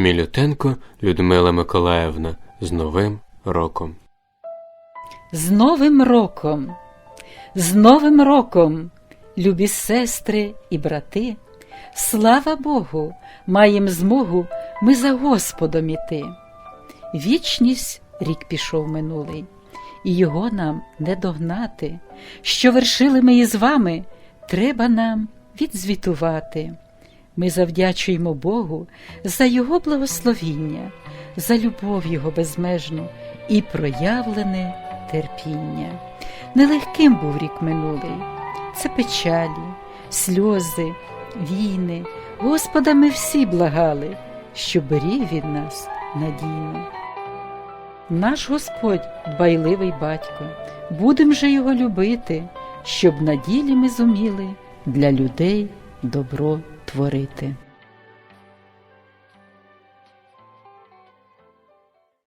Мілютенко Людмила Миколаївна з Новим роком. З Новим роком, з Новим роком, любі сестри і брати, слава Богу, маєм змогу ми за Господом іти. Вічність рік пішов минулий, і його нам не догнати. Що вершили ми із вами, треба нам відзвітувати. Ми завдячуємо Богу за Його благословіння, за любов Його безмежну і проявлене терпіння. Нелегким був рік минулий, це печалі, сльози, війни. Господа ми всі благали, що беріг від нас надійно. Наш Господь дбайливий батько, будем же його любити, щоб на ділі ми зуміли для людей добро творити.